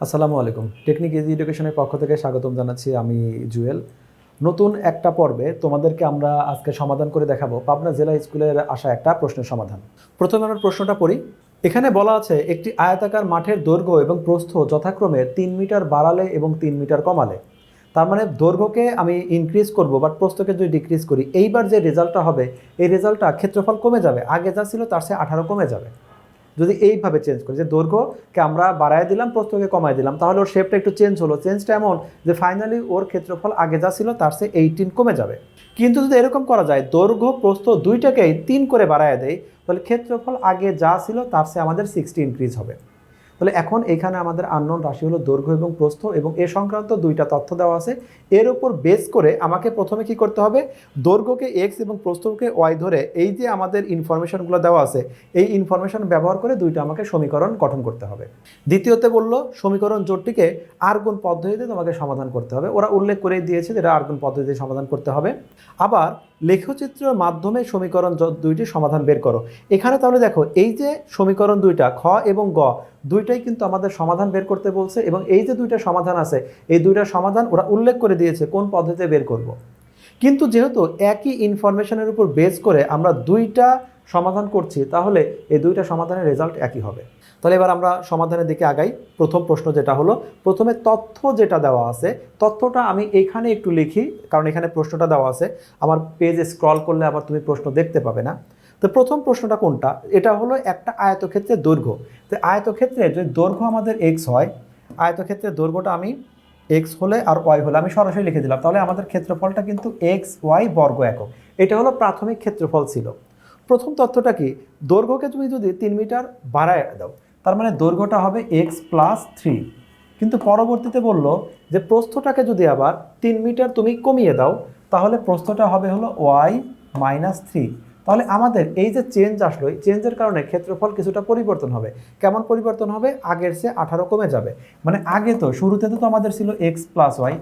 আসসালামু আলাইকুম। Technique easy এডুকেশনের পক্ষ থেকে স্বাগতম জানাচ্ছি আমি জুয়েল। নতুন একটা পর্বে তোমাদেরকে আমরা আজকে সমাধান করে দেখাবো পাবনা জেলা স্কুলের আসা একটা প্রশ্নের সমাধান। প্রথমে আমরা প্রশ্নটা পড়ি। এখানে বলা আছে, একটি আয়তাকার মাঠের দৈর্ঘ্য এবং প্রস্থ যথাক্রমে তিন মিটার বাড়ালে এবং তিন মিটার কমালে। তার মানে দৈর্ঘ্যকে আমি ইনক্রিজ করব বাট প্রস্থকে যদি ডিক্রিজ করি, এইবার যে রেজাল্টটা হবে, এই রেজাল্টটা ক্ষেত্রফল কমে যাবে। আগে যা ছিল তার সে আঠারো কমে যাবে। যদি এইভাবে চেঞ্জ করি, যে দৈর্ঘ্যকে আমরা বাড়ায় দিলাম, প্রস্থকে কমায় দিলাম, তাহলে ওর শেপটা একটু চেঞ্জ হলো। চেঞ্জটা এমন যে ফাইনালি ওর ক্ষেত্রফল আগে যা ছিল তার সে এইটিন কমে যাবে। কিন্তু যদি এরকম করা যায়, দৈর্ঘ্য, প্রস্থ দুইটাকেই তিন করে বাড়ায় দেয় তাহলে ক্ষেত্রফল আগে যা ছিল তার সে আমাদের সিক্সটি ইনক্রিজ হবে। তাহলে এখন এখানে আমাদের আননোন রাশি হলো দৈর্ঘ্য এবং প্রস্থ এবং এ সংক্রান্ত দুইটা তথ্য দেওয়া আছে। এর উপর বেস করে আমাকে প্রথমে কি করতে হবে? দৈর্ঘ্যকে এক্স এবং প্রস্থকে ওয়াই ধরে এই যে আমাদের ইনফরমেশনগুলো দেওয়া আছে, এই ইনফরমেশন ব্যবহার করে দুইটা আমাকে সমীকরণ গঠন করতে হবে। দ্বিতীয়তে বলল, সমীকরণ জোটটিকে আর্গুন পদ্ধতিতে তোমাকে সমাধান করতে হবে। ওরা উল্লেখ করেই দিয়েছে যেটা আর্গুন পদ্ধতিতে সমাধান করতে হবে। আবার লেখচিত্রের মাধ্যমে সমীকরণ দুইটি সমাধান বের করো এখানে তাহলে দেখো, এই যে সমীকরণ দুইটা, খ এবং গ, দুইটাই কিন্তু আমাদের সমাধান বের করতে বলছে এবং এই যে দুইটা সমাধান আছে, এই দুইটা সমাধান ওরা উল্লেখ করে দিয়েছে কোন পদ্ধতিতে বের করব। কিন্তু যেহেতু একই ইনফরমেশনের উপর বেস করে আমরা দুইটা সমাধান করছি, তাহলে এই দুইটা সমাধানের রেজাল্ট একই হবে। তাহলে এবার আমরা সমাধানের দিকে আগাই। প্রথম প্রশ্ন যেটা হলো, প্রথমে তথ্য যেটা দেওয়া আছে, তথ্যটা আমি এখানে একটু লিখি, কারণ এখানে প্রশ্নটা দেওয়া আছে। আমার পেজে স্ক্রল করলে আবার তুমি প্রশ্ন দেখতে পাবে না। তো প্রথম প্রশ্নটা কোনটা? এটা হলো একটা আয়তক্ষেত্রের দৈর্ঘ্য। তো আয়তক্ষেত্রে যদি দৈর্ঘ্য আমাদের এক্স হয়, আয়তক্ষেত্রের দৈর্ঘ্যটা আমি এক্স হলে আর ওয়াই হলে, আমি সরাসরি লিখে দিলাম। তাহলে আমাদের ক্ষেত্রফলটা কিন্তু এক্স ওয়াই বর্গ একক। এটা হলো প্রাথমিক ক্ষেত্রফল ছিল। প্রথম তথ্যটা কি? দৈর্ঘ্যকে তুমি যদি তিন মিটার বাড়ায় দাও, তার মানে দৈর্ঘ্যটা হবে এক্স প্লাস থ্রি কিন্তু পরবর্তীতে বলল যে প্রস্থটাকে যদি আবার তিন মিটার তুমি কমিয়ে দাও, তাহলে প্রস্থটা হবে হলো ওয়াই মাইনাস থ্রি তাহলে আমাদের এই যে চেঞ্জ আসলো, এই চেঞ্জের কারণে ক্ষেত্রফল কিছুটা পরিবর্তন হবে। কেমন পরিবর্তন হবে? আগের সে আঠারো কমে যাবে। মানে আগে তো, শুরুতে তো আমাদের ছিল x plus y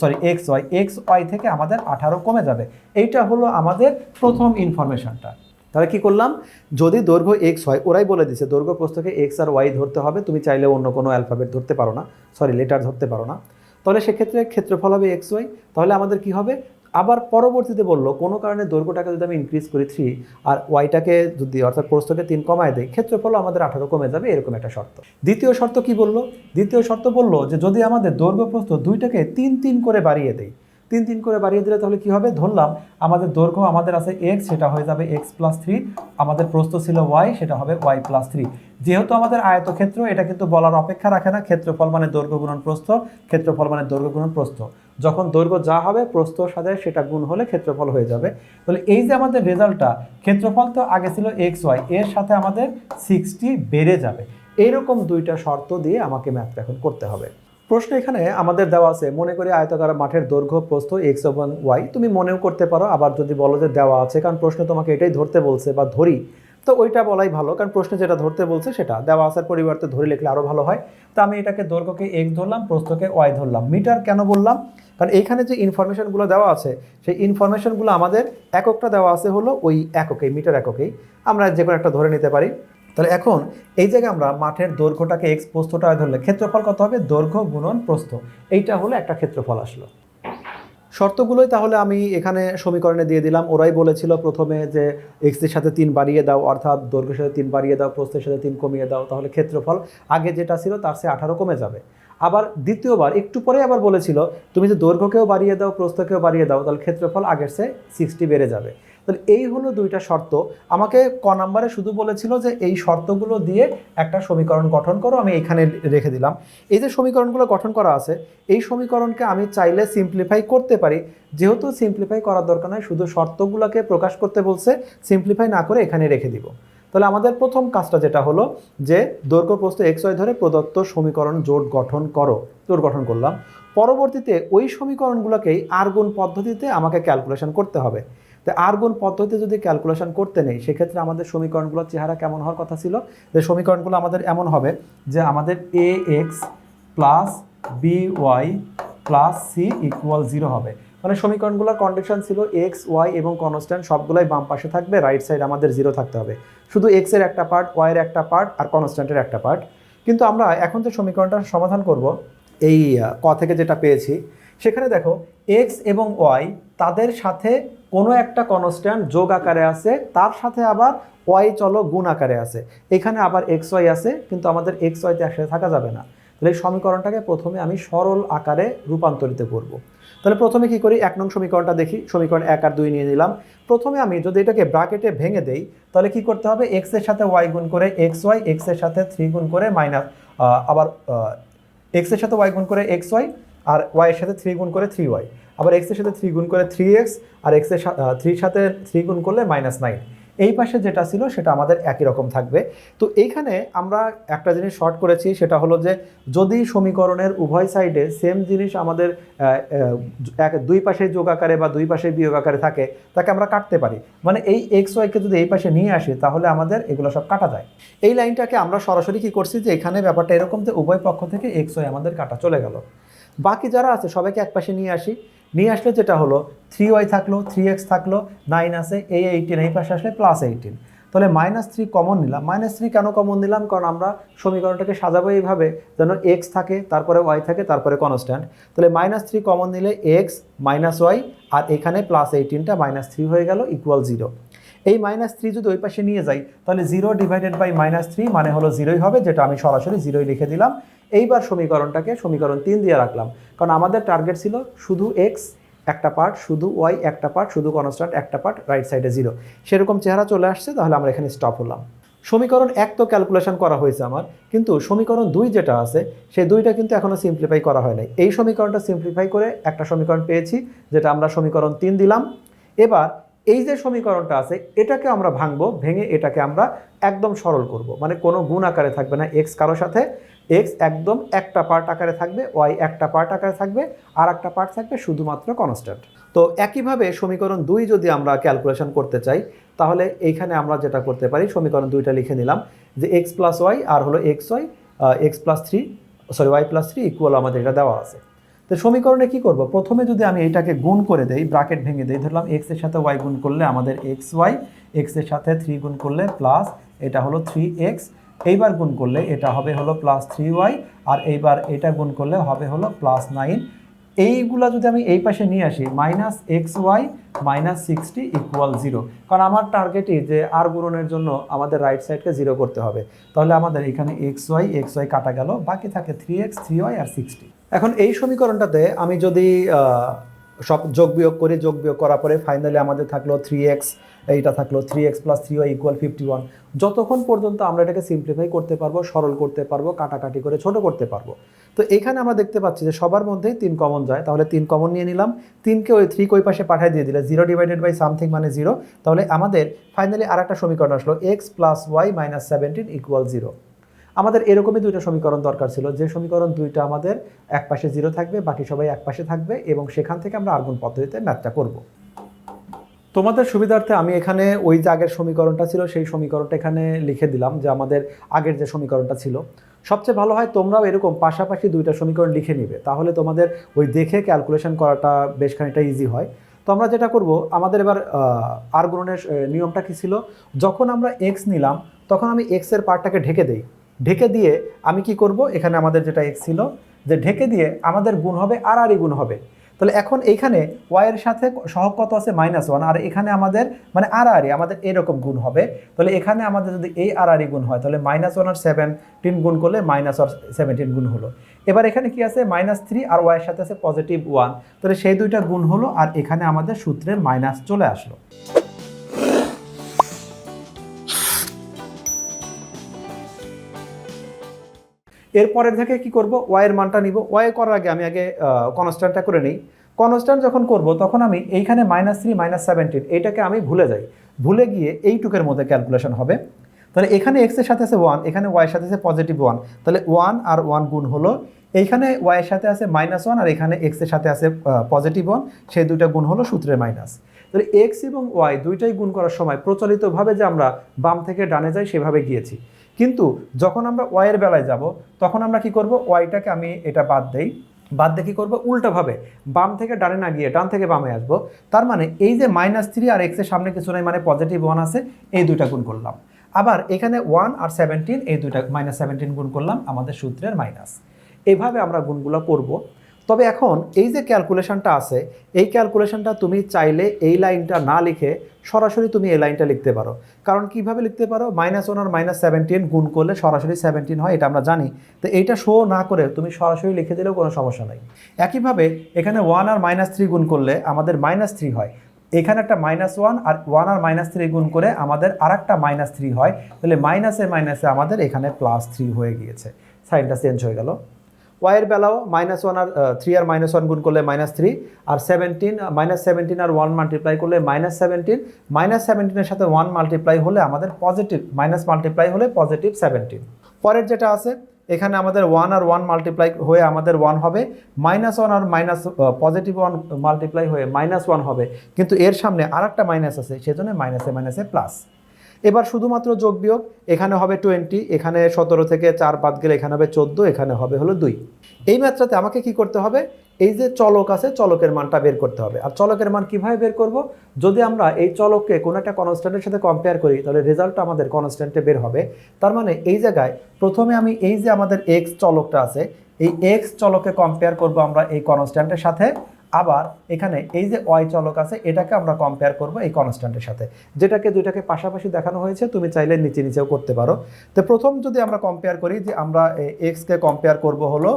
sorry x y x y থেকে আমাদের আঠারো কমে যাবে। এইটা হলো আমাদের প্রথম ইনফরমেশনটা তাহলে কি করলাম? যদি দৈর্ঘ্য এক্স হয়, ওরাই বলে দিছে, দৈর্ঘ্য প্রস্থকে এক্স আর ওয়াই ধরতে হবে, তুমি চাইলে অন্য কোনো অ্যালফাবেট ধরতে পারো না। সরি লেটার ধরতে পারো না। তাহলে সেক্ষেত্রে ক্ষেত্রফল হবে এক্স ওয়াই তাহলে আমাদের কি হবে? আবার পরবর্তীতে বলল, কোনো কারণে দৈর্ঘ্যটাকে যদি আমি ইনক্রিজ করি থ্রি আর ওয়াইটাকে যদি অর্থাৎ প্রস্তকে তিন কমায় দেয় ক্ষেত্রফল আমাদের আঠারো কমে যাবে, এরকম একটা শর্ত। দ্বিতীয় শর্ত কি বলল? দ্বিতীয় শর্ত বলল যে যদি আমাদের দৈর্ঘ্য প্রস্ত দুইটাকে তিন তিন করে বাড়িয়ে দেয় তিন তিন করে বাড়িয়ে দিলে তাহলে কি হবে? ধরলাম আমাদের দৈর্ঘ্য আমাদের আছে এক্স সেটা হয়ে যাবে এক্স প্লাস থ্রি আমাদের প্রস্থ ছিল ওয়াই সেটা হবে ওয়াই প্লাস থ্রি যেহেতু আমাদের আয়তক্ষেত্র, এটা কিন্তু বলার অপেক্ষা রাখে না। ক্ষেত্রফল মানে দৈর্ঘ্য গুণন প্রস্থ, ক্ষেত্রফল মানে দৈর্ঘ্য গুণন প্রস্থ। যখন দৈর্ঘ্য যা হবে প্রস্থর সাথে সেটা গুণ হলে ক্ষেত্রফল হয়ে যাবে। তাহলে এই যে আমাদের রেজাল্টটা ক্ষেত্রফল তো আগে ছিল এক্স ওয়াই এর সাথে আমাদের সিক্সটি বেড়ে যাবে। এইরকম দুইটা শর্ত দিয়ে আমাকে ম্যাথটা এখন করতে হবে। প্রশ্ন এখানে আমাদের দেওয়া আছে, মনে করি আয়তাকার মাঠের দৈর্ঘ্য, প্রস্থ এক্স এবং ওয়াই তুমি মনেও করতে পারো, আবার যদি বলো যে দেওয়া আছে, কারণ প্রশ্ন তোমাকে এটাই ধরতে বলছে বা ধরি। তো ওইটা বলাই ভালো, কারণ প্রশ্নে যেটা ধরতে বলছে সেটা। দেওয়া আসার পরিবর্তে ধরে লিখলে আরও ভালো হয়। তো আমি এটাকে দৈর্ঘ্যকে এক্স ধরলাম, প্রস্থকে ওয়াই ধরলাম। মিটার কেন বললাম? কারণ এইখানে যে ইনফরমেশনগুলো দেওয়া আছে, সেই ইনফরমেশনগুলো আমাদের এককটা দেওয়া আছে হলো ওই এককেই, মিটার এককেই। আমরা যে কোনো একটা ধরে নিতে পারি। তাহলে এখন এই জায়গায় আমরা মাঠের দৈর্ঘ্যটাকে এক্স প্রস্থটা ধরলে ক্ষেত্রফল কত হবে? দৈর্ঘ্য গুণন প্রস্থ। এইটা হলো একটা ক্ষেত্রফল আসলো। শর্তগুলোই তাহলে আমি এখানে সমীকরণে দিয়ে দিলাম। ওরাই বলেছিল প্রথমে যে এক্সের সাথে তিন বাড়িয়ে দাও, অর্থাৎ দৈর্ঘ্যের সাথে তিন বাড়িয়ে দাও, প্রস্থের সাথে তিন কমিয়ে দাও, তাহলে ক্ষেত্রফল আগে যেটা ছিল তার সে আঠারো কমে যাবে। আবার দ্বিতীয়বার, একটু পরে আবার বলেছিল, তুমি যে দৈর্ঘ্যকেও বাড়িয়ে দাও, প্রস্থকেও বাড়িয়ে দাও, তাহলে ক্ষেত্রফল আগের সে সিক্সটি বেড়ে যাবে। তাহলে এই হলো দুইটা শর্ত। আমাকে ক নাম্বারে শুধু বলেছিল যে এই শর্তগুলো দিয়ে একটা সমীকরণ গঠন করো, আমি এখানে রেখে দিলাম। এই যে সমীকরণগুলো গঠন করা আছে, এই সমীকরণকে আমি চাইলে সিম্পলিফাই করতে পারি। যেহেতু সিম্পলিফাই করার দরকার নয় শুধু শর্তগুলোকে প্রকাশ করতে বলছে সিম্পলিফাই না করে এখানে রেখে দিব। তাহলে আমাদের প্রথম কাজটা যেটা হলো যে দৈর্ঘ্য প্রস্থ এক্স ওয়াই ধরে প্রদত্ত সমীকরণ জোট গঠন করো, জোট গঠন করলাম। পরবর্তীতে ওই সমীকরণগুলোকেই আর্গুন পদ্ধতিতে আমাকে ক্যালকুলেশন করতে হবে। তো আর্গুন পদ্ধতিতে যদি ক্যালকুলেশন করতে নেই, সেক্ষেত্রে আমাদের সমীকরণগুলোর চেহারা কেমন হওয়ার কথা ছিল? যে সমীকরণগুলো আমাদের এমন হবে যে আমাদের a x plus b y plus c equal zero হবে। মানে সমীকরণগুলোর কন্ডিশন ছিল এক্স ওয়াই এবং কনস্ট্যান্ট সবগুলোই বাম পাশে থাকবে রাইট সাইড আমাদের জিরো থাকতে হবে। শুধু এক্সের একটা পার্ট ওয়াই এর একটা পার্ট আর কনস্ট্যান্টের একটা পার্ট কিন্তু আমরা এখন যে সমীকরণটা সমাধান করব, এই ক থেকে যেটা পেয়েছি, সেখানে দেখো এক্স এবং ওয়াই তাদের সাথে কোনো একটা কনস্ট্যান্ট যোগ আকারে আছে, তার সাথে আবার ওয়াই চলো গুণ আকারে আছে। এখানে আবার এক্স ওয়াই আছে, কিন্তু আমাদের এক্স ওয়াইতে একসাথে থাকা যাবে না। তাহলে এই সমীকরণটাকে প্রথমে আমি সরল আকারে রূপান্তরিত করব। তাহলে প্রথমে কি করি? এক নং সমীকরণটা দেখি। সমীকরণ এক আর দুই নিয়ে নিলাম। প্রথমে আমি যদি এটাকে ব্রাকেটে ভেঙে দেই, তাহলে কি করতে হবে? এক্সের সাথে ওয়াই গুণ করে এক্স ওয়াই এক্সের সাথে থ্রি গুণ করে মাইনাস আবার এক্সের সাথে ওয়াই গুণ করে এক্স ওয়াই আর ওয়াইয়ের সাথে থ্রি গুণ করে থ্রি ওয়াই আবার এক্সের সাথে থ্রি গুণ করে থ্রি এক্স আর এক্সের থ্রির সাথে থ্রি গুণ করলে মাইনাস নাইন এই পাশে যেটা ছিল সেটা আমাদের একই রকম থাকবে। তো এইখানে আমরা একটা জিনিস শর্ট করেছি, সেটা হলো যে যদি সমীকরণের উভয় সাইডে সেম জিনিস আমাদের এক দুই পাশে যোগ আকারে বা দুই পাশে বিয়োগ আকারে থাকে, তাকে আমরা কাটতে পারি। মানে এই এক্স ওয়াইকে যদি এই পাশে নিয়ে আসি, তাহলে আমাদের এগুলো সব কাটা যায়। এই লাইনটাকে আমরা সরাসরি কি করছি যে এখানে ব্যাপারটা এরকম যে উভয় পক্ষ থেকে এক্স ওয়াই আমাদের কাটা চলে গেল। বাকি যারা আছে, সবাইকে এক পাশে নিয়ে আসি। নিয়ে আসলে যেটা হলো থ্রি ওয়াই থাকল থ্রি এক্স থাকল নাইন আছে, এই এইটিন এই পাশে আসলে প্লাস এইটিন তাহলে মাইনাস থ্রি কমন নিলাম। মাইনাস থ্রি কেন কমন নিলাম? কারণ আমরা সমীকরণটাকে সাজাবো এইভাবে, যেন এক্স থাকে, তারপরে ওয়াই থাকে, তারপরে কনস্ট্যান্ট তাহলে মাইনাস থ্রি কমন নিলে এক্স মাইনাস ওয়াই আর এখানে প্লাস এইটিনটা মাইনাস থ্রি হয়ে গেল ইকুয়াল জিরো এই মাইনাস থ্রি যদি ওই পাশে নিয়ে যাই, তাহলে zero divided by minus three মানে হলো জিরোই হবে, যেটা আমি সরাসরি জিরোই লিখে দিলাম। এইবার সমীকরণটাকে সমীকরণ তিন দিয়ে রাখলাম। কারণ আমাদের টার্গেট ছিল শুধু এক্স একটা পার্ট শুধু ওয়াই একটা পার্ট শুধু কনস্ট্যান্ট একটা পার্ট রাইট সাইডে জিরো সেরকম চেহারা চলে আসছে, তাহলে আমরা এখানে স্টপ হলাম। সমীকরণ এক তো ক্যালকুলেশন করা হয়েছে আমার, কিন্তু সমীকরণ দুই যেটা আছে, সেই দুইটা কিন্তু এখনও সিম্পলিফাই করা হয় নাই। এই সমীকরণটা সিম্পলিফাই করে একটা সমীকরণ পেয়েছি, যেটা আমরা সমীকরণ তিন দিলাম। এবার এই যে সমীকরণটা আছে, এটাকে আমরা ভাঙবো, ভেঙে এটাকে আমরা একদম সরল করব। মানে কোনো গুণ আকারে থাকবে না এক্স কারোর সাথে এক্স একদম একটা পার্ট আকারে থাকবে ওয়াই একটা পার্ট আকারে থাকবে, আর একটা পার্ট থাকবে শুধুমাত্র কনস্ট্যান্ট তো একইভাবে সমীকরণ দুই যদি আমরা ক্যালকুলেশন করতে চাই, তাহলে এইখানে আমরা যেটা করতে পারি, সমীকরণ দুইটা লিখে নিলাম যে এক্স প্লাস ওয়াই আর হলো x y x plus three sorry y plus three equal আমাদের এটা দেওয়া আছে। তো সমীকরণে কি করব? প্রথমে যদি আমি এটাকে গুণ করে দেই ব্রাকেট ভেঙে দেই, ধরলাম এক্সের সাথে ওয়াই গুণ করলে আমাদের এক্স ওয়াই এক্সের সাথে থ্রি গুণ করলে প্লাস এটা হলো থ্রি এক্স এইবার গুণ করলে এটা হবে হলো প্লাস থ্রি ওয়াই আর এইবার এটা গুণ করলে হবে হলো প্লাস নাইন এইগুলা যদি আমি এই পাশে নিয়ে আসি minus x y minus sixty equal zero কারণ আমার টার্গেটই যে আর গুণনের জন্য আমাদের রাইট সাইডকে জিরো করতে হবে। তাহলে আমাদের এখানে এক্স ওয়াই এক্স ওয়াই কাটা গেল, বাকি থাকে থ্রি এক্স থ্রি ওয়াই আর সিক্সটি এখন এই সমীকরণটাতে আমি যদি সব যোগ বিয়োগ করে যোগ বিয়োগ করার পরে ফাইনালি আমাদের থাকল থ্রি এক্স এইটা থাকল three x plus three y equal fifty one যতক্ষণ পর্যন্ত আমরা এটাকে সিম্পলিফাই করতে পারব, সরল করতে পারব, কাটাকাটি করে ছোট করতে পারব। তো এখানে আমরা দেখতে পাচ্ছি যে সবার মধ্যেই তিন কমন যায়। তাহলে তিন কমন নিয়ে নিলাম। তিনকে ওই থ্রি কই পাশে পাঠিয়ে দিয়ে দিলে জিরো ডিভাইডেড বাই সামথিং মানে জিরো তাহলে আমাদের ফাইনালি আর একটা সমীকরণ আসলো x plus y minus seventeen equal zero আমাদের এরকমই দুইটা সমীকরণ দরকার ছিল। যে সমীকরণ দুইটা আমাদের এক পাশে জিরো থাকবে, বাকি সবাই এক পাশে থাকবে এবং সেখান থেকে আমরা আর্গুন পদ্ধতিতে ম্যাথটা করব। তোমাদের সুবিধার্থে আমি এখানে ওই যে আগের সমীকরণটা ছিল, সেই সমীকরণটা এখানে লিখে দিলাম যে আমাদের আগের যে সমীকরণটা ছিল। সবচেয়ে ভালো হয় তোমরাও এরকম পাশাপাশি দুইটা সমীকরণ লিখে নিবে। তাহলে তোমাদের ওই দেখে ক্যালকুলেশন করাটা বেশ খানিকটা ইজি হয়। তো আমরা যেটা করব, আমাদের এবার আর গুণনের নিয়মটা কী ছিল? যখন আমরা এক্স নিলাম, তখন আমি এক্সের পার্টটাকে ঢেকে দেই। ঢেকে দিয়ে আমি কি করব? এখানে আমাদের যেটা এক্স ছিল, যে ঢেকে দিয়ে আমাদের গুণ হবে আর আরই গুণ হবে। তাহলে এখন এইখানে ওয়াইয়ের সাথে সহগ কত আছে? মাইনাস ওয়ান আর এখানে আমাদের মানে আর আরই, আমাদের এরকম গুণ হবে। তাহলে এখানে আমাদের যদি এই আর আরই গুণ হয়, তাহলে মাইনাস ওয়ান আর সেভেনটিন গুণ করলে মাইনাস আর সেভেন্টিন গুণ হলো। এবার এখানে কি আছে? মাইনাস থ্রি আর ওয়াইয়ের সাথে আছে পজিটিভ ওয়ান তাহলে সেই দুইটা গুণ হলো, আর এখানে আমাদের সূত্রের মাইনাস চলে আসলো। এরপরের থেকে কি করব? ওয়াইয়ের মানটা নিব। ওয়াই করার আগে আমি আগে কনস্ট্যান্টটা করে নিই। কনস্ট্যান্ট যখন করব, তখন আমি এইখানে মাইনাস থ্রি মাইনাস সেভেন্টিন এইটাকে আমি ভুলে যাই। ভুলে গিয়ে এইটুকের মধ্যে ক্যালকুলেশন হবে। তাহলে এখানে এক্সের সাথে আছে ওয়ান এখানে ওয়াইয়ের সাথে আছে পজিটিভ ওয়ান তাহলে ওয়ান আর ওয়ান গুণ হলো, এইখানে ওয়াইয়ের সাথে আছে মাইনাস ওয়ান আর এখানে এক্সের সাথে আছে পজিটিভ ওয়ান সেই দুইটা গুণ হলো সূত্রের মাইনাস তাহলে এক্স এবং ওয়াই দুইটাই গুণ করার সময় প্রচলিতভাবে যে আমরা বাম থেকে ডানে যাই, সেভাবে গিয়েছি। কিন্তু যখন আমরা ওয়াইয়ের বেলায় যাব, তখন আমরা কি করব? ওয়াইটাকে আমি এটা বাদ দেই। বাদ দিয়ে কী করব? উল্টোভাবে বাম থেকে ডানে না গিয়ে ডান থেকে বামে আসব। তার মানে এই যে মাইনাস থ্রি আর এক্সের সামনে কিছু নাই মানে পজিটিভ ওয়ান আছে, এই দুইটা গুণ করলাম। আবার এখানে ওয়ান আর সেভেন্টিন এই দুইটা মাইনাস সেভেন্টিন গুণ করলাম, আমাদের সূত্রের মাইনাস এভাবে আমরা গুণগুলো করব। তবে এখন এই যে ক্যালকুলেশনটা আছে, এই ক্যালকুলেশনটা তুমি চাইলে এই লাইনটা না লিখে সরাসরি তুমি এই লাইনটা লিখতে পারো। কারণ কীভাবে লিখতে পারো? মাইনাস ওয়ান আর মাইনাস সেভেন্টিন গুণ করলে সরাসরি সেভেন্টিন হয়, এটা আমরা জানি। তো এইটা শো না করে তুমি সরাসরি লিখে দিলেও কোনো সমস্যা নাই। একইভাবে এখানে ওয়ান আর মাইনাস থ্রি গুণ করলে আমাদের মাইনাস থ্রি হয়। এখানে একটা মাইনাস ওয়ান আর ওয়ান আর মাইনাস থ্রি গুণ করে আমাদের আর একটা মাইনাস থ্রি হয়। তাহলে মাইনাসে মাইনাসে আমাদের এখানে প্লাস থ্রি হয়ে গিয়েছে। সাইনটা চেঞ্জ হয়ে গেল। ওয়াইয়ের বেলাও মাইনাস ওয়ান আর থ্রি আর মাইনাস ওয়ান গুণ করলে মাইনাস থ্রি আর সেভেন্টিন মাইনাস সেভেন্টিন আর ওয়ান মাল্টিপ্লাই করলে মাইনাস সেভেন্টিন মাইনাস সেভেন্টিনের সাথে ওয়ান মাল্টিপ্লাই হলে আমাদের পজিটিভ মাইনাস মাল্টিপ্লাই হলে পজিটিভ সেভেন্টিন পরের যেটা আছে, এখানে আমাদের ওয়ান আর ওয়ান মাল্টিপ্লাই হয়ে আমাদের ওয়ান হবে মাইনাস ওয়ান আর মাইনাস পজিটিভ ওয়ান মাল্টিপ্লাই হয়ে মাইনাস ওয়ান হবে, কিন্তু এর সামনে আর একটা মাইনাস আছে, সেজন্য মাইনাসে মাইনাসে প্লাস এবার শুধুমাত্র যোগ বিয়োগ, এখানে হবে টোয়েন্টি এখানে সতেরো থেকে চার বাদ গেলে এখানে হবে চোদ্দ, এখানে হবে হলো দুই। এই মাত্রাতে আমাকে কি করতে হবে? এই যে চলক আছে, চলকের মানটা বের করতে হবে। আর চলকের মান কীভাবে বের করব? যদি আমরা এই চলককে কোনো একটা কনস্ট্যান্টের সাথে কম্পেয়ার করি, তাহলে রেজাল্টটা আমাদের কনস্ট্যান্টে বের হবে। তার মানে এই জায়গায় প্রথমে আমি এই যে আমাদের এক্স চলকটা আছে, এই এক্স চলকে কম্পেয়ার করব আমরা এই কনস্ট্যান্টের সাথে। আবার এখানে এই যে ওয়াই চলক আছে, এটাকে আমরা কম্পেয়ার করব এই কনস্ট্যান্টের সাথে। যেটাকে দুইটাকে পাশাপাশি দেখানো হয়েছে, তুমি চাইলে নিচে নিচেও করতে পারো। তো প্রথম যদি আমরা কম্পেয়ার করি যে আমরা এক্সকে কম্পেয়ার করব হলো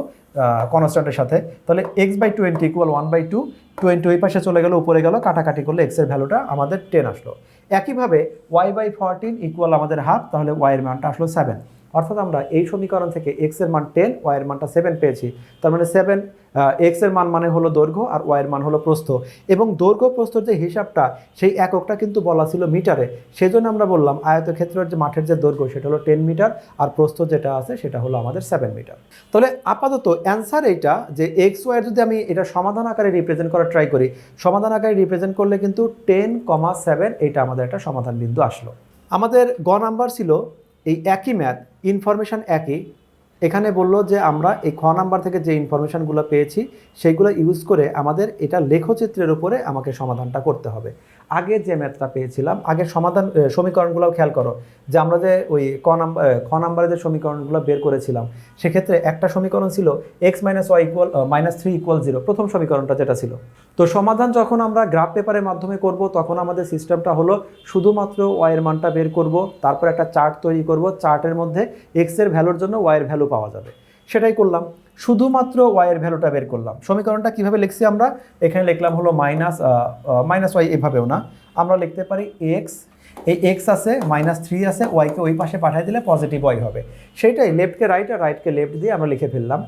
কনস্ট্যান্টের সাথে, তাহলে x by twenty equal one by two twenty ওই পাশে চলে গেল, উপরে গেল, কাটাকাটি করলে এক্সের ভ্যালুটা আমাদের টেন আসলো। একইভাবে ওয়াই বাই ফোরটিন ইকুয়াল আমাদের হাফ তাহলে ওয়াইয়ের মানটা আসলো সেভেন অর্থাৎ আমরা এই সমীকরণ থেকে এক্সের মান টেন ওয়াই এর মানটা সেভেন পেয়েছি। তার মানে সেভেন এক্সের মান মানে হলো দৈর্ঘ্য আর ওয়াই এর মান হলো প্রস্থ। এবং দৈর্ঘ্য প্রস্থর যে হিসাবটা, সেই এককটা কিন্তু বলা ছিল মিটারে। সেজন্য আমরা বললাম আয়তক্ষেত্রের যে মাঠের যে দৈর্ঘ্য, সেটা হলো টেন মিটার আর প্রস্থ যেটা আছে, সেটা হলো আমাদের সেভেন মিটার। তাহলে আপাতত অ্যান্সার এইটা যে এক্স ওয়াই যদি আমি এটা সমাধান আকারে রিপ্রেজেন্ট করার ট্রাই করি, সমাধান আকারে রিপ্রেজেন্ট করলে কিন্তু টেন কমা সেভেন এটা আমাদের একটা সমাধান বিন্দু আসলো। আমাদের গ নাম্বার ছিল এই একই ম্যাথ ইনফরমেশান একই। এখানে বলল যে আমরা এই খ নাম্বার থেকে যে ইনফরমেশানগুলো পেয়েছি সেইগুলো ইউজ করে আমাদের এটা লেখচিত্রের উপরে আমাকে সমাধানটা করতে হবে। আগে যে ম্যাথটা পেয়েছিলাম আগে সমাধান এ, সমীকরণগুলোও খেয়াল করো। যে আমরা যে ওই ক নাম্বার খ নাম্বারে যে সমীকরণগুলো বের করেছিলাম সেক্ষেত্রে একটা সমীকরণ ছিল x minus y equal minus three equal zero প্রথম সমীকরণটা যেটা ছিল। তো সমাধান যখন আমরা গ্রাফ পেপারের মাধ্যমে করব, তখন আমাদের সিস্টেমটা হলো শুধুমাত্র ওয়াইয়ের মানটা বের করব, তারপর একটা চার্ট তৈরি করব চার্টের মধ্যে এক্সের ভ্যালুর জন্য ওয়াইয়ের ভ্যালু পাওয়া যাবে। সেটাই করলাম। শুধুমাত্র ওয়াইয়ের ভ্যালুটা বের করলাম। সমীকরণটা কীভাবে লিখছি আমরা? এখানে লিখলাম হলো মাইনাস মাইনাস ওয়াই এভাবেও না। আমরা লিখতে পারি এক্স এই এক্স আছে মাইনাস থ্রি আছে ওয়াইকে ওই পাশে পাঠিয়ে দিলে পজিটিভ ওয়াই হবে। সেইটাই লেফটকে রাইট আর রাইটকে লেফট দিয়ে আমরা লিখে ফেললাম।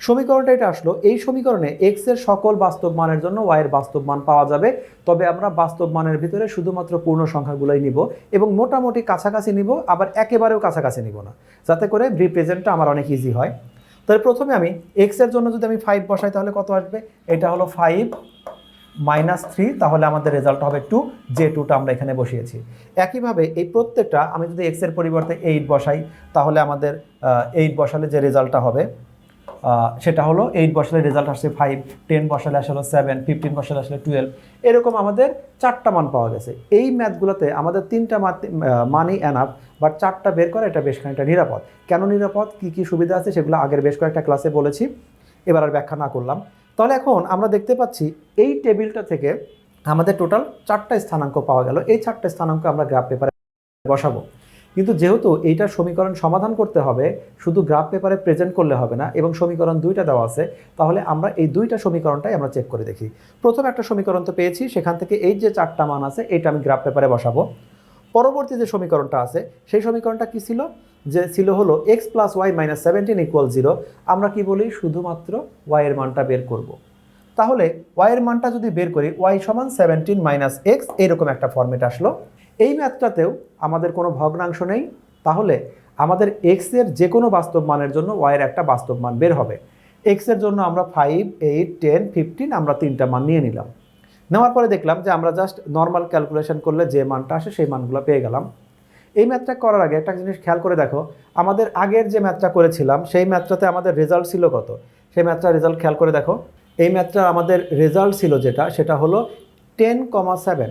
সমীকরণটা এটা আসলো, এই সমীকরণে এক্সের সকল বাস্তব মানের জন্য ওয়াইয়ের বাস্তব মান পাওয়া যাবে। তবে আমরা বাস্তব মানের ভিতরে শুধুমাত্র পূর্ণ সংখ্যাগুলোই নিব এবং মোটামুটি কাছাকাছি নিব, আবার একেবারেও কাছাকাছি নিব না, যাতে করে রিপ্রেজেন্টটা আমার অনেক ইজি হয়। তাহলে প্রথমে আমি এক্সের জন্য যদি আমি ফাইভ বসাই তাহলে কত আসবে? এটা হলো ফাইভ মাইনাস থ্রি তাহলে আমাদের রেজাল্ট হবে টু যে টুটা আমরা এখানে বসিয়েছি। একইভাবে এই প্রত্যেকটা আমি যদি এক্সের পরিবর্তে এইট বসাই, তাহলে আমাদের এইট বসালে যে রেজাল্টটা হবে সেটা হলো এইট বসালে রেজাল্ট আসছে ফাইভ টেন বসালে আসলে সেভেন ফিফটিন বসালে আসলে টুয়েলভ এরকম আমাদের চারটা মান পাওয়া গেছে। এই ম্যাথগুলোতে আমাদের তিনটা মানই অ্যানাফ বাট চারটা বের করা এটা বেশ খানিকটা নিরাপদ। কেন নিরাপদ? কী কী সুবিধা আছে সেগুলো আগের বেশ কয়েকটা ক্লাসে বলেছি। এবার আর ব্যাখ্যা না করলাম। তাহলে এখন আমরা দেখতে পাচ্ছি এই টেবিলটা থেকে আমাদের টোটাল চারটা স্থানাঙ্ক পাওয়া গেল। এই চারটা স্থানাঙ্ক আমরা গ্রাফ পেপারে বসাবো। কিন্তু যেহেতু এইটার সমীকরণ সমাধান করতে হবে, শুধু গ্রাফ পেপারে প্রেজেন্ট করলে হবে না, এবং সমীকরণ দুইটা দেওয়া আছে, তাহলে আমরা এই দুইটা সমীকরণটাই আমরা চেক করে দেখি। প্রথম একটা সমীকরণ তো পেয়েছি, সেখান থেকে এই যে চারটা মান আছে এটা আমি গ্রাফ পেপারে বসাবো। পরবর্তী যে সমীকরণটা আছে, সেই সমীকরণটা কি ছিল? যে ছিল হলো x plus y minus seventeen equal zero আমরা কি বলি? শুধুমাত্র ওয়াইয়ের মানটা বের করব। তাহলে ওয়াইয়ের মানটা যদি বের করি ওয়াই সমান সেভেন্টিন মাইনাস এক্স এইরকম একটা ফর্মেট আসলো। এই ম্যাথটাতেও আমাদের কোনো ভগ্নাংশ নেই, তাহলে আমাদের এক্সের যে কোনো বাস্তব মানের জন্য ওয়াইয়ের একটা বাস্তব মান বের হবে। এক্সের জন্য আমরা ফাইভ এইট টেন ফিফটিন আমরা তিনটা মান নিয়ে নিলাম। নেওয়ার পরে দেখলাম যে আমরা জাস্ট নর্মাল ক্যালকুলেশন করলে যে মানটা আসে সেই মানগুলো পেয়ে গেলাম। এই ম্যাথটা করার আগে একটা জিনিস খেয়াল করে দেখো, আমাদের আগের যে ম্যাথটা করেছিলাম, সেই ম্যাথটাতে আমাদের রেজাল্ট ছিল কত? সেই ম্যাথটার রেজাল্ট খেয়াল করে দেখো। এই ম্যাথটা আমাদের রেজাল্ট ছিল যেটা, সেটা হলো টেন কমা সেভেন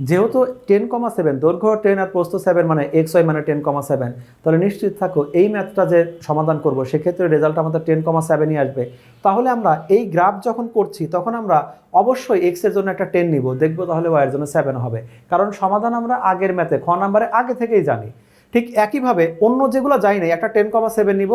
যেহেতু টেন কমা সেভেন দৈর্ঘ্য টেন আর প্রস্থ সেভেন মানে এক্স ওয়াই মানে টেন কমা সেভেন তাহলে নিশ্চিত থাকো এই ম্যাথটা যে সমাধান করব, সেক্ষেত্রে রেজাল্ট আমাদের টেন কমা সেভেনই আসবে। তাহলে আমরা এই গ্রাফ যখন করছি, তখন আমরা অবশ্যই এক্সের জন্য একটা টেন নিব, দেখব তাহলে ওয়াই এর জন্য সেভেন হবে। কারণ সমাধান আমরা আগের ম্যাথে খ নাম্বারে আগে থেকেই জানি। ঠিক একইভাবে অন্য যেগুলো যাই নাই, একটা টেন কমা সেভেন নিব,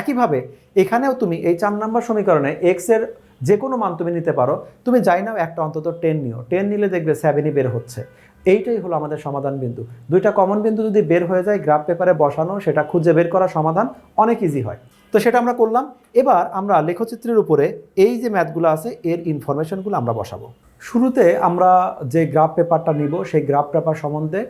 একইভাবে এখানেও তুমি এই চার নাম্বার সমীকরণে এক্সের যে কোনো মান তুমি নিতে পারো। তুমি যাই নাও, একটা অন্তত টেন নিও। টেন নিলে দেখবে সেভেনই বের হচ্ছে। এইটাই হলো আমাদের সমাধান বিন্দু। দুইটা কমন বিন্দু যদি বের হয়ে যায় গ্রাফ পেপারে বসানো, সেটা খুঁজে বের করা সমাধান অনেক ইজি হয়। তো সেটা আমরা করলাম। এবার আমরা লেখচিত্রের উপরে এই যে ম্যাথগুলো আছে, এর ইনফরমেশনগুলো আমরা বসাবো। শুরুতে আমরা যে গ্রাফ পেপারটা নিব, সেই গ্রাফ পেপার সম্বন্ধে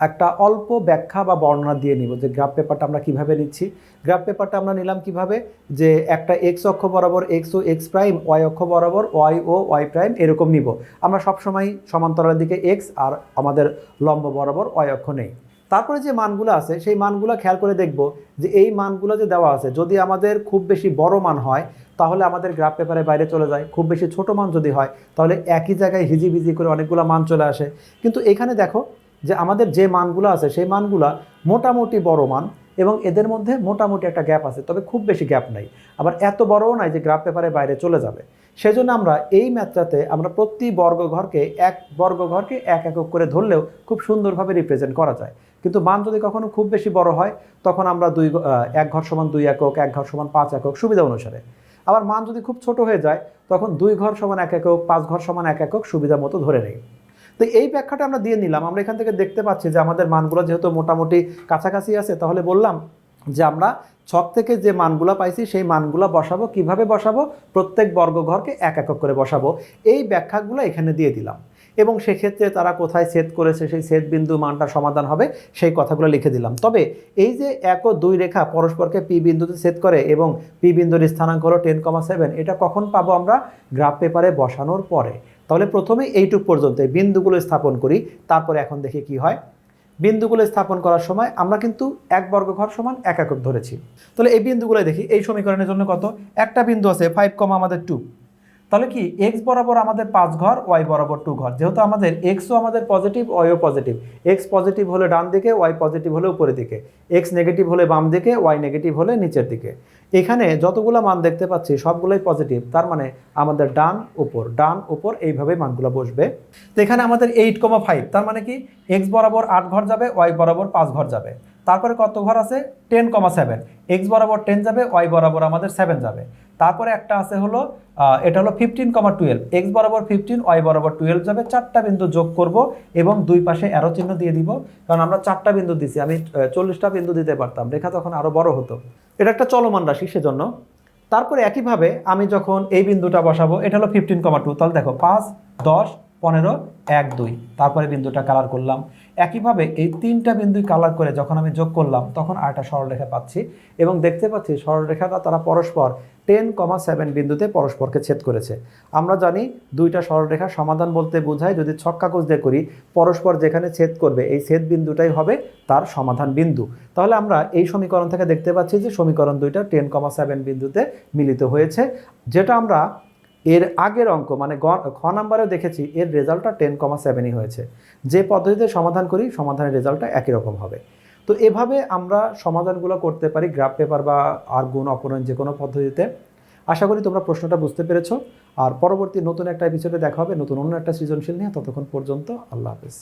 একটা অল্প ব্যাখ্যা বা বর্ণনা দিয়ে নিব যে গ্রাফ পেপারটা আমরা কীভাবে নিচ্ছি। গ্রাফ পেপারটা আমরা নিলাম কীভাবে? যে একটা এক্স অক্ষ বরাবর এক্স ও এক্স প্রাইম ওয়াই অক্ষ বরাবর ওয়াই ও ওয়াই প্রাইম এরকম নিব। আমরা সবসময় সমান্তরালের দিকে এক্স আর আমাদের লম্ব বরাবর ওয়াই অক্ষ নেই। তারপরে যে মানগুলো আছে, সেই মানগুলো খেয়াল করে দেখব যে এই মানগুলো যে দেওয়া আছে, যদি আমাদের খুব বেশি বড় মান হয়, তাহলে আমাদের গ্রাফ পেপারে বাইরে চলে যায়। খুব বেশি ছোট মান যদি হয়, তাহলে একই জায়গায় হিজিবিজি করে অনেকগুলো মান চলে আসে। কিন্তু এখানে দেখো যে আমাদের যে মানগুলো আছে, সেই মানগুলা মোটামুটি বড় মান এবং এদের মধ্যে মোটামুটি একটা গ্যাপ আছে, তবে খুব বেশি গ্যাপ নাই। আবার এত বড়ও নাই যে গ্রাফ পেপারে বাইরে চলে যাবে। সেজন্য আমরা এই ম্যাথটাতে আমরা প্রতি বর্গঘরকে এক বর্গঘরকে এক একক করে ধরলেও খুব সুন্দরভাবে রিপ্রেজেন্ট করা যায়। কিন্তু মান যদি কখনো খুব বেশি বড় হয়, তখন আমরা দুই এক ঘর সমান দুই একক, এক ঘর সমান পাঁচ একক সুবিধা অনুসারে। আবার মান যদি খুব ছোট হয়ে যায়, তখন দুই ঘর সমান এক একক, পাঁচ ঘর সমান এক একক সুবিধা মতো ধরে নেই। তো এই ব্যাখ্যাটা আমরা দিয়ে নিলাম। আমরা এখান থেকে দেখতে পাচ্ছি যে আমাদের মানগুলো যেহেতু মোটামুটি কাছাকাছি আছে, তাহলে বললাম যে আমরা ছক থেকে যে মানগুলো পাইছি, সেই মানগুলো বসাবো। কীভাবে বসাবো? প্রত্যেক বর্গঘরকে এক একক করে বসাবো। এই ব্যাখ্যাগুলো এখানে দিয়ে দিলাম। এবং সেক্ষেত্রে তারা কোথায় সেট করেছে, সেই সেট বিন্দু মানটা সমাধান হবে, সেই কথাগুলো লিখে দিলাম। তবে এই যে এক ও দুই রেখা পরস্পরকে পি বিন্দুতে সেট করে এবং পি বিন্দুর স্থানাঙ্ক হলো টেন কমা সেভেন, এটা কখন পাবো আমরা? গ্রাফ পেপারে বসানোর পরে। তাহলে প্রথমে এইটুক পর্যন্ত বিন্দুগুলো স্থাপন করি, তারপরে এখন দেখি কি হয়। বিন্দুগুলো স্থাপন করার সময় আমরা কিন্তু এক বর্গঘর সমান এক একক ধরেছি। তাহলে এই বিন্দুগুলো দেখি, এই সমীকরণের জন্য কত? একটা বিন্দু আছে ফাইভ কমা আমাদের টু তাহলে কি এক্স বরাবর আমাদের পাঁচ ঘর ওয়াই বরাবর টু ঘর। যেহেতু আমাদের এক্সও আমাদের পজিটিভ ওয়াইও পজিটিভ এক্স পজিটিভ হলে ডান দিকে ওয়াই পজিটিভ হলে উপরের দিকে। এক্স নেগেটিভ হলে বাম দিকে ওয়াই নেগেটিভ হলে নিচের দিকে। এখানে যতগুলো মান দেখতে পাচ্ছি, সবগুলোই পজিটিভ তার মানে আমাদের ডান উপর ডান উপর এইভাবে মানগুলো বসবে। তো এখানে আমাদের এইট কমা ফাইভ তার মানে কি এক্স বরাবর আট ঘর যাবে ওয়াই বরাবর পাঁচ ঘর যাবে। তারপরে কত ঘর আছে? টেন কমা সেভেন এক্স বরাবর টেন যাবে ওয়াই বরাবর আমাদের সেভেন যাবে। তারপরে একটা আছে হলো এটা হলো ফিফটিন কমা টুয়েলভ এক্স বরাবর ফিফটিন ওয়াই বরাবর টুয়েলভ যাবে চারটা বিন্দু যোগ করব এবং দুই পাশে অ্যারো চিহ্ন দিয়ে দিব। কারণ আমরা চারটা বিন্দু দিছি, আমি চল্লিশটা বিন্দু দিতে পারতাম, রেখা তখন আরও বড় হতো। এটা একটা চলমান রাশি সেজন্য। তারপরে একইভাবে আমি যখন এই বিন্দুটা বসাবো, এটা হলো ফিফটিন কমা টু তাহলে দেখো পাঁচ, দশ, পনেরো, এক, দুই, তারপরে বিন্দুটা কালার করলাম। একইভাবে এই তিনটা বিন্দুই কালার করে যখন আমি যোগ করলাম, তখন আরেকটা সরলরেখা পাচ্ছি এবং দেখতে পাচ্ছি সরলরেখাটা তারা পরস্পর টেন কমা সেভেন বিন্দুতে পরস্পরকে ছেদ করেছে। আমরা জানি দুইটা সরলরেখা সমাধান বলতে বোঝায় যদি ছক্কাকুচ দিয়ে করি, পরস্পর যেখানে ছেদ করবে এই ছেদ বিন্দুটাই হবে তার সমাধান বিন্দু। তাহলে আমরা এই সমীকরণ থেকে দেখতে পাচ্ছি যে সমীকরণ দুইটা টেন কমা সেভেন বিন্দুতে মিলিত হয়েছে। যেটা আমরা এর আগের অঙ্ক মানে খ নাম্বারেও দেখেছি, এর রেজাল্টটা টেন কমা সেভেনই হয়েছে। যে পদ্ধতিতে সমাধান করি, সমাধানের রেজাল্টটা একই রকম হবে। তো এভাবে আমরা সমাধানগুলো করতে পারি, গ্রাফ পেপার বা আর গুণ অপনয়ন যে কোনো পদ্ধতিতে। আশা করি তোমরা প্রশ্নটা বুঝতে পেরেছ। আর পরবর্তী নতুন একটা এপিসোডে দেখা হবে, নতুন অন্য একটা সৃজনশীল নিয়ে। ততক্ষণ পর্যন্ত আল্লাহ হাফেজ।